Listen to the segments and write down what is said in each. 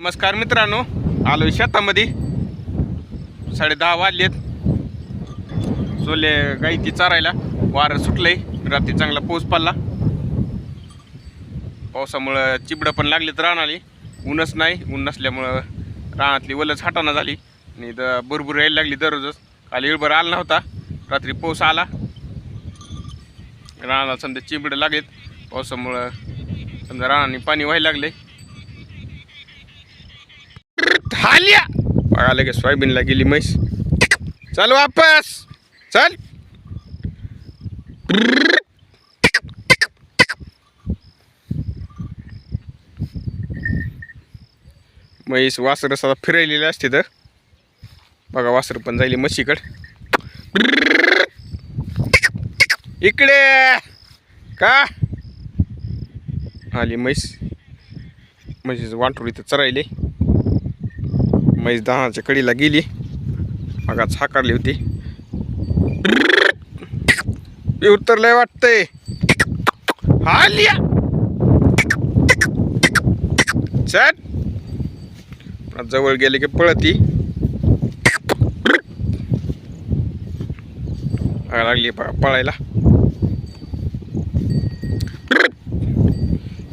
नमस्कार मित्रांनो आलो शेतामध्ये. साडे दहा वाजलेत. सोले गाई ती चारायला. वारं सुटलंय. रात्री चांगला पाऊस पडला. पावसामुळं चिबडं पण लागलीत रानाली. ऊनच नाही. ऊन नसल्यामुळं रानातली वलच हाटाना झाली. आणि द बरोबर यायला लागली दररोजच. काल इळभर आला नव्हता. रात्री पाऊस आला. रानाला समजा चिबडं लागलेत. पावसामुळं समजा रानाने पाणी व्हायला लागले हाल्या बघा लगेच सोयाबीनला गेली म्हैस. चल वापस. चल. म्हैस वासर सदा फिरायलेली असते तर. बघा वासर पण जायली म्हशीकड. इकडे. का? आली म्हैस. म्हशीचं वाटूर इथं चरायले. म्हैस दहाच्या कडीला गेली मगाच हाकारली होती. मी उतरलंय वाटतंय. हालिया. चल. जवळ गेले की पळती. लागली पळायला.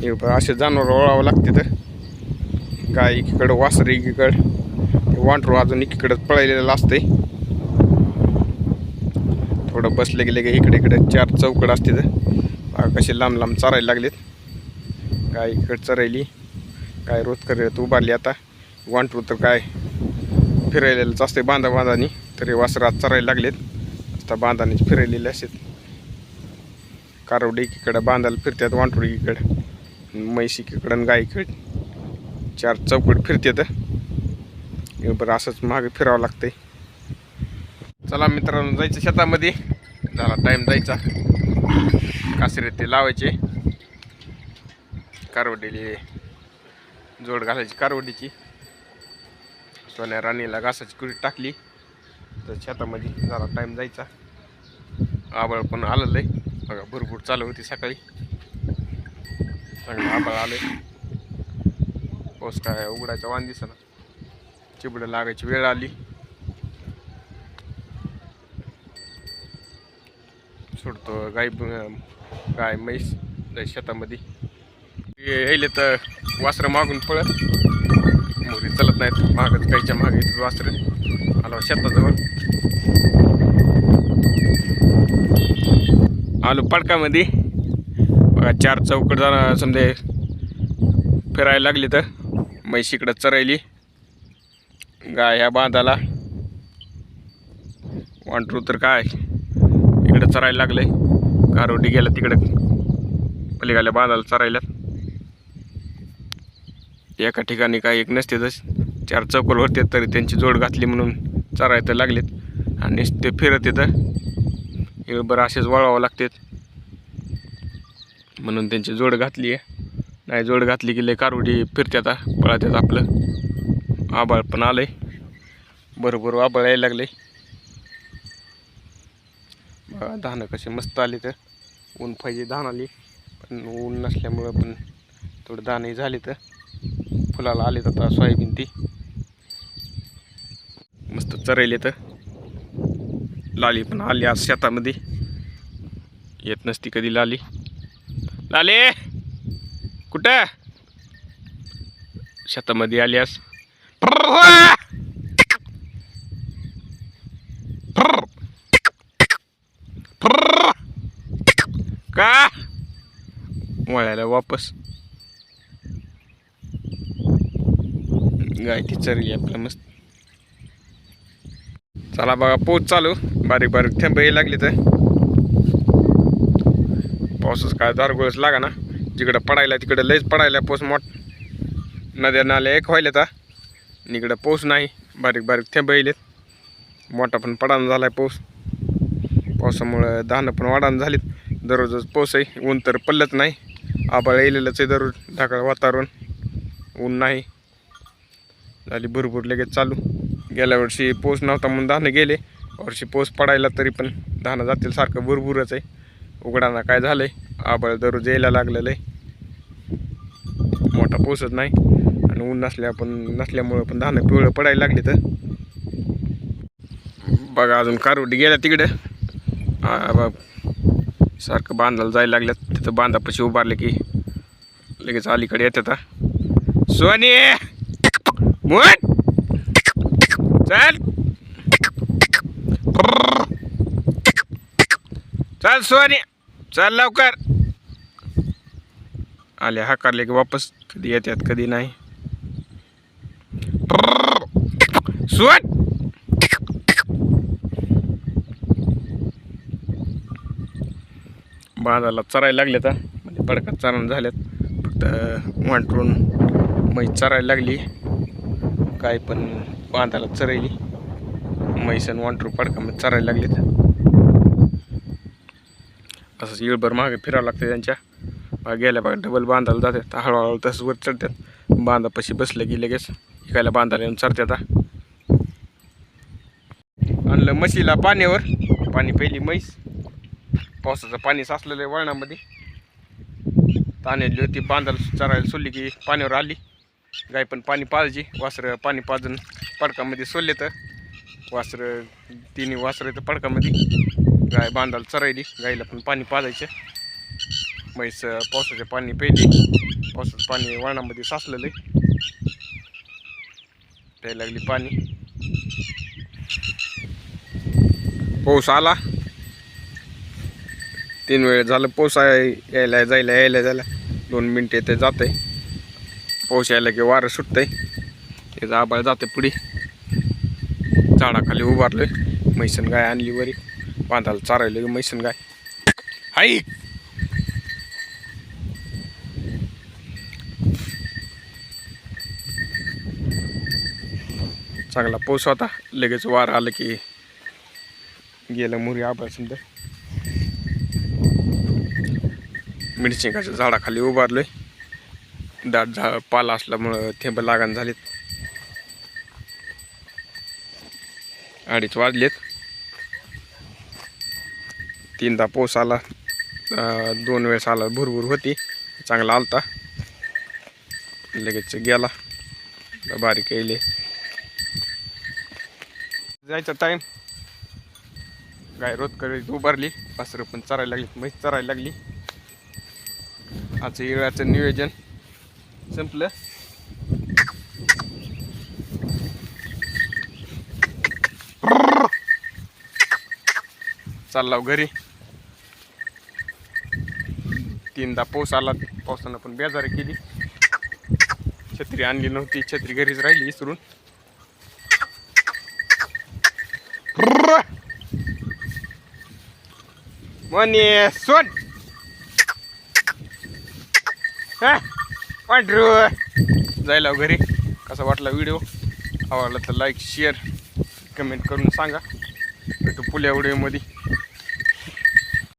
हे असे जनावर ओळावं लागते तर. गाय एकीकडं वासर एकीकडं. वांटरू अजून एकीकडं पळायलेलं असतंय. थोडं बसले गेले की इकडे इकडे चार चौकड असते तर. कसे लांब लांब चरायला लागलेत. काय इकडं चरायली काय रोज करत उभारली आता. वांटरू तर काय फिरायलेलंच असते बांधा बांधानी तरी वासरात चरायला लागलेत. आता बांधानेच फिरायलेले असतात कारवडी एकीकडं बांधायला फिरतात वांटरू एकीकडं. म्हैस एकीकडं आणि गाय इकडं चार चौकट फिरतात बरं असंच मागे फिरावं लागते चला मित्रांनो जायचं शेतामध्ये. झाला टाईम जायचा. कासरे ते लावायचे. कारवडीले जोड घालायची कारवडीची. सोन्या राणीला घासाची कुरी टाकली. तर शेतामध्ये झाला टाईम जायचा. आबळ पण आलेलं आहे. बघा भरपूर चालू होती सकाळी. चांगलं आबळ आलं पाऊस काय उघडायचा वाण दिसना. चिबडं लागायची वेळ आली. सोडतो गाय गाय म्हैस शेतामध्ये. यायले तर वासरं मागून पळत. मोरी चलत नाहीत. मागत गायच्या मागे वासरं. आलो शेताजवळ. आलो पडकामध्ये. बघा चार चौकड जाणं समजे फिरायला लागली तर. म्हैस इकडं चरायली. गाय ह्या बांधाला. वांटरू तर काय? इकडं चरायला लागलंय. कारोडी गेला तिकडं. पलीकडल्या बांधाला चरायला एका ठिकाणी काय एक नसते तस चार चौकल वरते तरी त्यांची जोड घातली म्हणून चरायला लागलेत. आणि ते फिरत येतं. बरं असेच वळवावं लागतात. म्हणून त्यांची जोड घातली आहे नाही जोड घातली की लय कारोडी फिरत्यात पळत्यात आपलं. आबाळ पण आलंय. बरोबर आबाळ यायला लागले बघा धानं कसे मस्त आले तर. ऊन पाहिजे धान आली पण ऊन नसल्यामुळं पण थोडं धानही झाले तर. फुलाला आले तर सोयाबीन ती. मस्त चरायले तर. लाली पण आली आज शेतामध्ये. येत नसती कधी लाली. लाले! कुठं? शेतामध्ये आली आज. का वळायला वापस गायती चरली आपल्या मस्त चला बघा पोच चालू बारीक बारीक थेंब यायला लागली तर पावसाच काय दारगोळच लागा ना जिकडं पडायला तिकडं लयच पडायला पोच मोठ नद्या नाल्या एक व्हायला तर इकडं पाऊस नाही. बारीक बारीक थेंब येलेत मोठा पण पडान आहे पाऊस. पावसामुळं धानं पण वाढान झालीत. दररोजच पाऊस आहे. ऊन तर पडलंच नाही. आबाळ येलेलंच आहे दररोज. ढाकळ वातावरण. ऊन नाही. झाली भरपूर लगेच चालू. गेल्या वर्षी पाऊस नव्हता म्हणून धानं गेले. वर्षी पाऊस पडायला तरी पण धानं जातील सारखं भरपूरच आहे. उघडाना काय झालं आहे आबाळ दररोज यायला लागलेलं आहे. मोठा पाऊसच नाही. आणि ऊन नसल्या पण नसल्यामुळं पण धानं पिवळं पडायला लागले तर बघा अजून कारवडी गेल्या तिकडे. सारखं बांधायला जायला लागल्यात. तिथं बांधापाशी उभारले की लगेच अलीकडे येतात हा. सोनी! चल! चल सोनी! चल लवकर! आले हाकारले की वापस. कधी येतात कधी नाही. सोन बांधाला चरायला लागले तर म्हणजे पडकात चरण झाल्यात. फक्त वांटरून म्हैस चरायला लागली. काय पण बांधाला चरायली. म्हैसन वांटरून पडकामध्ये चरायला लागलेत. असंच येळभर मागे फिरावं लागतं त्यांच्या. मग गेल्या बघा डबल बांधायला जातात. हळूहळू तसंच वर चढतात. बांधापाशी बसलं की लगेच इकायला बांधायला येऊन चढतात आणलं म्हशीला पाण्यावर. पाणी पहिली म्हैस. पावसाचं पाणी साचलेलं आहे वळणामध्ये. ताणली होती बांधायला चरायला सोडली की पाण्यावर आली. गाय पण पाणी पाजायची. वासरं पाणी पाजून पडकामध्ये सोडले तर. वासरं तिन्ही वासरं तर पडकामध्ये. गाय बांधायला चरायली. गाईला पण पाणी पाजायचे. म्हैस पावसाचे पाणी प्यायली पावसाचं पाणी वळणामध्ये साचलेलं आहे. प्यायला लागली पाणी. पाऊस आला. तीन वेळ झालं पाऊस यायला जायला यायला जायला. दोन मिनटं येते जाते. आहे पाऊस यायला की वारं सुटतंय. त्याचं आबाळ जाते पुढे. झाडाखाली उभारलोय. मैसन गाय आणली वरी. बांधायला चारायला मैसन गाय. हाई चांगला पाऊस होता. लगेच वारं आलं की गेलं मुरी आबाळ मिरचिंगाच्या झाडाखाली उभारलोय. दाट झाड पाला असल्यामुळं थेंब लागण झालेत. अडीच वाजलेत. तीनदा पाऊस आला. दोन वेळेस आला भुरभुर होती. चांगला आलता. लगेच गेला. बारीक येईल जायचा टाईम गाय रोज करीत उभारली. वासरं पण चरायला लागली म्हैस चरायला लागली. आजचं येळाचं नियोजन संपलं. चालला घरी. तीनदा पाऊस आला पावसानं पण बेजारी केली. छत्री आणली नव्हती छत्री घरीच राहिली इसरून. मने सोन. हा पांढरू. जायला घरी. कसा वाटला व्हिडिओ? आवडला तर लाईक शेअर कमेंट करून सांगा. भेटू पुल्या व्हिडिओमध्ये